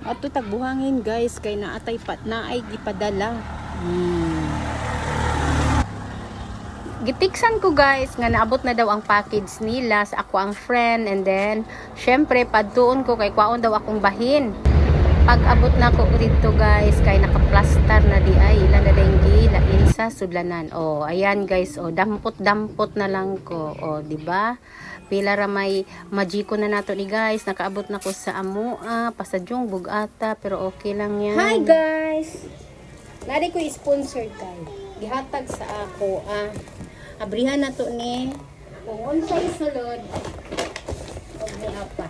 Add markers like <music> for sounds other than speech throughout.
Ato tagbuhangin guys kay naatay pat naay gipadala. Hmm. Gitiksan ko guys nga naabot na daw ang package nila sa ako ang friend and then syempre padtuon ko kay kwaon daw akong bahin. Pag abot na ko dito guys kay nakaplastar na di ay ilan na dayong gilain sa sudlanan. Oh, ayan guys, oh dampot-dampot na lang ko. Oh, di ba? Pila ra may majiko na nato ni guys. Nakaabot na ko sa amua, pasadyong bugata, pero okay lang yan. Hi guys! Nari ko sponsored kay. Gihatag sa ako ah. Abrihan na to ni kung unsay sulod. Og ni apa.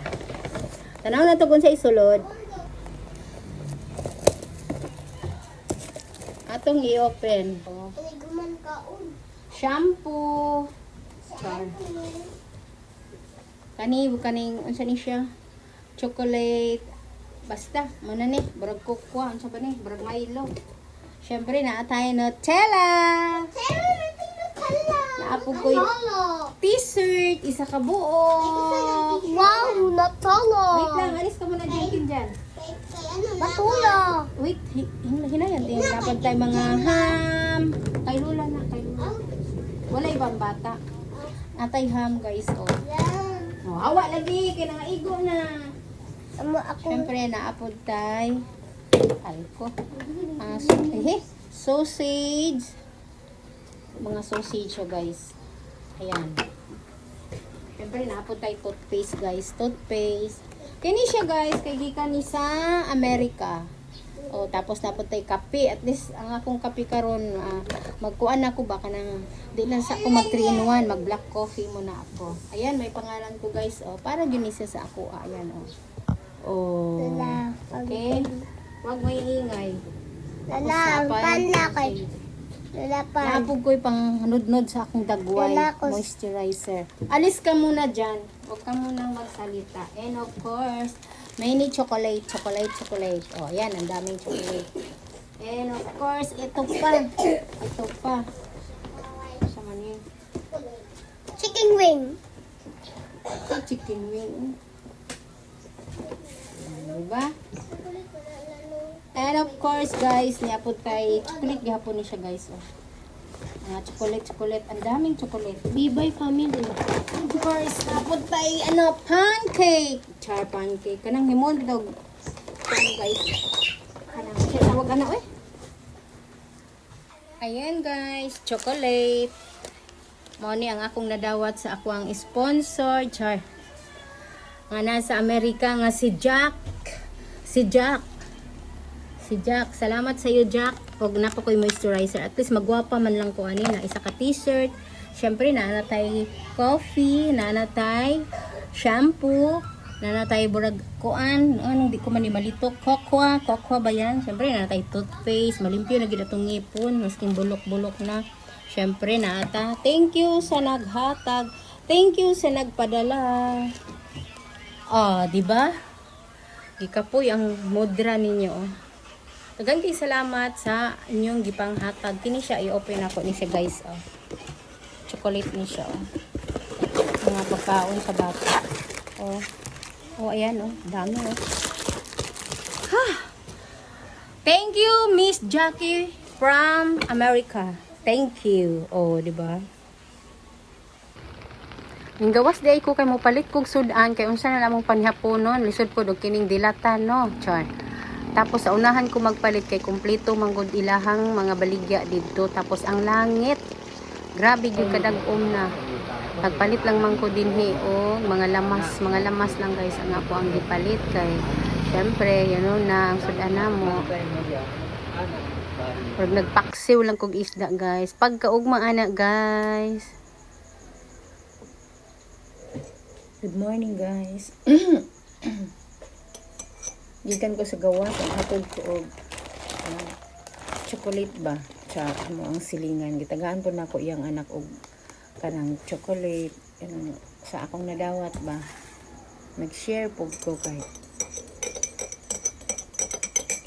Tanaw na to kung unsay sulod. Atong i-open. Oh. Kaon. Shampoo. Char. Kani kaning unsa ni siya? Chocolate. Basta, muna ni, brag kukwa, unsa ba ni? Brag Milo. Syempre na tayo Nutella. Pero natin na pala. Naapog ko'y Natolo. t-shirt, isa ka buo. Wow, natolo. Wait lang, alis ka muna dyan dyan. Batula. Wait, hi- hin- hinayan din. Dapat tayo mga ham. Kay Lula na, kay Lula. Wala ibang bata. Atay ham guys, oh. Oh, awa lagi, kaya nga igo na. Amo ako. Siyempre, naapod tayo. Alko. Ah, so, eh, sausage. Mga sausage siya, guys. Ayan. Siyempre, naapod tayo toothpaste, guys. Toothpaste. Kini siya, guys, kay gikan ni sa Amerika. O, tapos napod tayo kape. At least, ang akong kape karon ah, magkuan ako baka nang, di lang sa ako mag 3 in 1, mag black coffee muna ako. Ayan, may pangalan ko, guys. O, para isa sa ako. Ah, ayan, o. Oh. Okay? Huwag mo iingay. Lala, Usapan. pala kay. Lala pa. Napog ko'y pang nudnod sa akong dagway Lalakos. moisturizer. Alis ka muna dyan. Huwag ka munang magsalita. And of course, may ni chocolate, chocolate, chocolate. Oh, yan, ang daming chocolate. And of course, ito pa. Ito pa. Sa man yun. Chicken wing. Chicken wing. Diba? And of course, guys, niapod kay chocolate gihapon ni siya, guys. Oh. Mga chocolate, chocolate. Ang daming chocolate. Bibay family. Of course, napod tay ano, pancake. Char pancake. Kanang himon dog. Guys. Kanang, siya tawag ano eh. Ayan guys, chocolate. Mao ni ang akong nadawat sa ako ang sponsor. Char. Nga nasa Amerika nga si Jack. Si Jack. Si Jack. Salamat sa iyo, Jack. Huwag na ko'y moisturizer. At least magwapa man lang ko ani na isa ka t-shirt. Siyempre, naanatay coffee, naanatay shampoo, naanatay burag kuan, anong di ko man malito, kokwa, kokwa ba yan? Siyempre, naanatay toothpaste, malimpyo na gid atong ngipon, masking bulok-bulok na. Siyempre, naata. Thank you sa naghatag. Thank you sa nagpadala. Oh, di ba? Gikapoy ang mudra ninyo. Daghang kay salamat sa inyong gipanghatag. Kini siya i-open ako ni siya guys. Oh. Chocolate ni siya. Oh. Mga pagkaon sa bata. Oh. Oh, ayan oh. Dami oh. Ha! Thank you, Miss Jackie from America. Thank you. Oh, di ba? Ang gawas di ko kay mo palit kog sudan kay unsa na namong panhaponon lisod pod og kining dilatan no char. Tapos sa unahan ko magpalit kay kumpleto manggod ilahang mga baligya didto tapos ang langit grabe gyud kadag-om na. Pagpalit lang man ko dinhi o mga lamas, mga lamas lang guys ang ako ang gipalit kay syempre yano na ang sudan namo. Pag nagpaksiw lang kog isda guys. Pagkaugma ana guys. Good morning guys. <clears throat> Gikan ko sa gawas ang hatod ko og ah, chocolate ba? Sa mo ang silingan. Gitagaan po nako iyang anak og kanang chocolate kanang sa akong nadawat ba. Nag-share po ko kay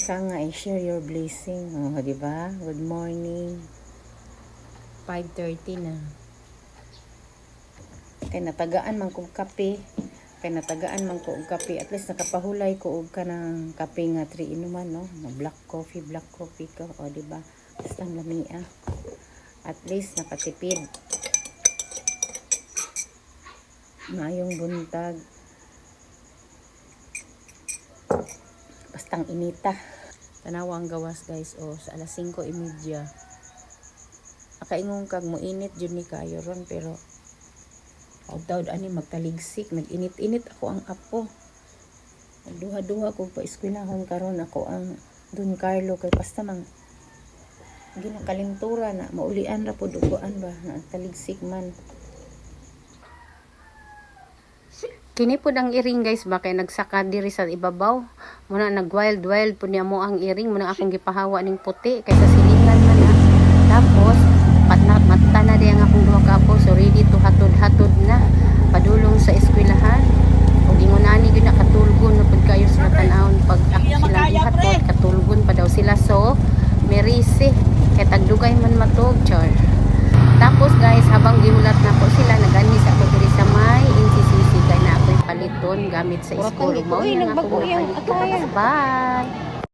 sa nga i-share your blessing. Oh, di ba? Good morning. 5.30 na. Kay natagaan man kong kape. Kay natagaan man ko og kape. At least nakapahulay ko og kanang kape nga 3 inuman no? Nga black coffee black coffee ko o di ba? Basta lamia at least nakatipid. Maayong buntag. Bastang inita. Tanawa ang gawas guys o sa alas 5:30 akaingon kag mo init jud ni kayo ron pero Taud-taud ani magtaligsik, nag-init-init ako ang apo. Duha-duha ko pa eskwelahon karon ako ang Don Carlo kay basta mang ginakalintura na maulian ra pud ugoan ba na taligsik man. Kini po ang iring guys ba kay nagsaka diri sa ibabaw. Muna nag wild wild po niya mo ang iring muna akong gipahawa ning puti kaysa silingan man na. Tapos patna mata na diya nga akong duha ka apo so ready to hatod-hatod na padulong sa eskwelahan. Og ingonani gyud nakatulgon na pud kayo sila tan-awon pag ako sila gihatod katulgon pa daw sila so merisi kay tagdugay man matog char. Tapos guys, habang gihulat na po sila, naganis ako diri sa may NCCC kay na ako'y paliton gamit sa school. Mao na ako paliton. Bye!